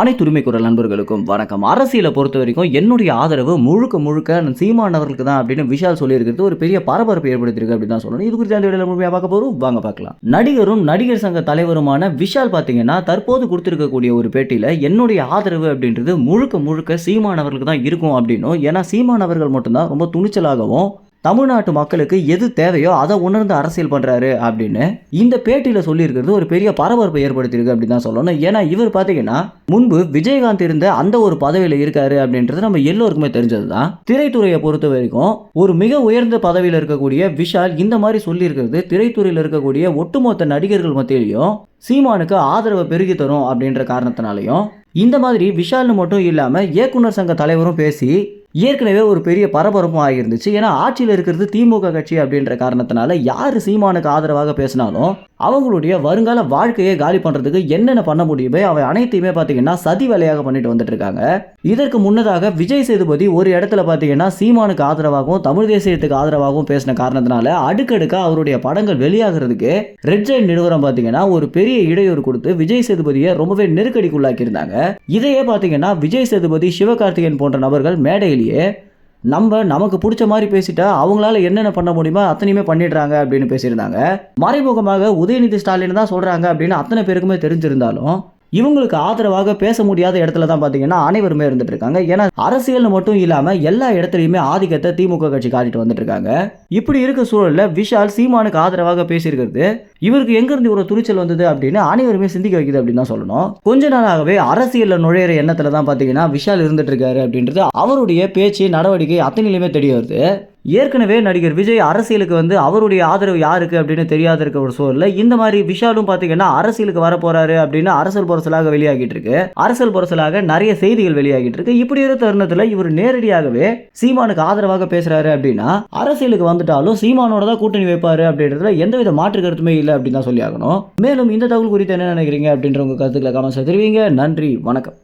அனைத்து உரிமை குரல் நண்பர்களுக்கும் வணக்கம். அரசியலை பொறுத்த வரைக்கும் என்னுடைய ஆதரவு முழுக்க முழுக்க சீமான் அவர்களுக்கு தான் அப்படின்னு விஷால் சொல்லியிருக்கிறது. ஒரு பெரிய பரபரப்பு ஏற்படுத்தியிருக்கு அப்படின்னு தான் சொல்லணும். இது குறித்து அந்த வீடியோவில் முழுமையாக பார்க்க போகிறோம் வாங்க பார்க்கலாம். நடிகரும் நடிகர் சங்க தலைவருமான விஷால் பார்த்தீங்கன்னா தற்போது கொடுத்திருக்கக்கூடிய ஒரு பேட்டியில் என்னுடைய ஆதரவு அப்படின்றது முழுக்க முழுக்க சீமான் அவர்களுக்கு தான் இருக்கும் அப்படின்னும் ஏன்னா சீமான் அவர்கள் மட்டும்தான் ரொம்ப துணிச்சலாகவும் தமிழ்நாட்டு மக்களுக்கு எது தேவையோ அதை உணர்ந்து அரசியல் பண்ணுறாரு அப்படின்னு இந்த பேட்டியில் சொல்லியிருக்கிறது ஒரு பெரிய பரபரப்பை ஏற்படுத்தியிருக்கு அப்படின்னு தான் சொல்லணும். ஏன்னா இவர் பார்த்தீங்கன்னா முன்பு விஜயகாந்த் இருந்த அந்த ஒரு பதவியில் இருக்காரு அப்படின்றது நம்ம எல்லோருக்குமே தெரிஞ்சது தான் திரைத்துறையை பொறுத்த வரைக்கும் ஒரு மிக உயர்ந்த பதவியில் இருக்கக்கூடிய விஷால் இந்த மாதிரி சொல்லியிருக்கிறது. திரைத்துறையில் இருக்கக்கூடிய ஒட்டுமொத்த நடிகர்கள் மத்தியிலையும் சீமானுக்கு ஆதரவை பெருகி தரும் அப்படின்ற காரணத்தினாலையும் இந்த மாதிரி விஷால்னு மட்டும் இல்லாமல் இயக்குனர் சங்க தலைவரும் பேசி ஏற்கனவே ஒரு பெரிய பரபரப்பும் ஆகியிருந்துச்சு. ஏன்னா ஆட்சியில் இருக்கிறது திமுக கட்சி அப்படின்ற காரணத்தினால யார் சீமானுக்கு ஆதரவாக பேசினாலும் அவங்களுடைய வருங்கால வாழ்க்கையை காலி பண்ணுறதுக்கு என்னென்ன பண்ண முடியுமோ அவை அனைத்தையுமே பார்த்தீங்கன்னா சதி வேலையாக பண்ணிட்டு வந்துட்டு இருக்காங்க. இதற்கு முன்னதாக விஜய் சேதுபதி ஒரு இடத்துல பார்த்தீங்கன்னா சீமானுக்கு ஆதரவாகவும் தமிழ் தேசியத்துக்கு ஆதரவாகவும் பேசின காரணத்தினால அடுக்கடுக்காக அவருடைய படங்கள் வெளியாகிறதுக்கு ரெட் ஜெயின் நிறுவனம் பார்த்தீங்கன்னா ஒரு பெரிய இடையூறு கொடுத்து விஜய் சேதுபதியை ரொம்பவே நெருக்கடிக்குள்ளாக்கியிருந்தாங்க. இதையே பார்த்தீங்கன்னா விஜய் சேதுபதி சிவகார்த்திகேயன் போன்ற நபர்கள் மேடையிலேயே நம்ம நமக்கு பிடிச்ச மாதிரி பேசிட்டா அவங்களால என்னென்ன பண்ண முடியுமோ அத்தனையுமே பண்ணிடுறாங்க அப்படின்னு பேசியிருந்தாங்க. மறைமுகமாக உதயநிதி ஸ்டாலின் தான் சொல்கிறாங்க அப்படின்னு அத்தனை பேருக்குமே தெரிஞ்சிருந்தாலும் இவங்களுக்கு ஆதரவாக பேச முடியாத இடத்துல தான் பார்த்தீங்கன்னா அனைவருமே இருந்துட்டு இருக்காங்க. ஏன்னா அரசியல் மட்டும் இல்லாமல் எல்லா இடத்துலையுமே ஆதிக்கத்தை திமுக கட்சி காட்டிட்டு வந்துட்டு இருக்காங்க. இப்படி இருக்க சூழலில் விஷால் சீமானுக்கு ஆதரவாக பேசியிருக்கிறது இவருக்கு எங்கிருந்து ஒரு துணிச்சல் வந்தது அப்படின்னு அனைவருமே சிந்திக்க வைக்குது அப்படின்னு தான் சொல்லணும். கொஞ்ச நாளாகவே அரசியலில் நுழையிற எண்ணத்தில் தான் பார்த்தீங்கன்னா விஷால் இருந்துட்டு இருக்காரு அப்படின்றது அவருடைய பேச்சு நடவடிக்கை அத்தனையிலுமே தெரிய வருது. ஏற்கனவே நடிகர் விஜய் அரசியலுக்கு வந்து அவருடைய ஆதரவு யாருக்கு அப்படின்னு தெரியாத இருக்க ஒரு சூழலில் இந்த மாதிரி விஷாலும் பார்த்தீங்கன்னா அரசியலுக்கு வர போறாரு அப்படின்னு அரசியல் புரசலாக வெளியாகிட்டு இருக்கு அரசியல் புரசலாக நிறைய செய்திகள் வெளியாகிட்டு இருக்கு இப்படி இருக்க தருணத்தில் இவர் நேரடியாகவே சீமானுக்கு ஆதரவாக பேசுறாரு அப்படின்னா அரசியலுக்கு வந்துட்டாலும் சீமானோட தான் கூட்டணி வைப்பாரு அப்படின்றதுல எந்தவித மாற்று கருத்துமே இல்லை. அப்படின்னு தான் சொல்லி ஆகணும். மேலும் இந்த தகவல் குறித்து என்ன நினைக்கிறீங்க அப்படின்ற உங்க கருத்துக்களை கமெண்ட்ஸ் தெரிவிங்க. நன்றி வணக்கம்.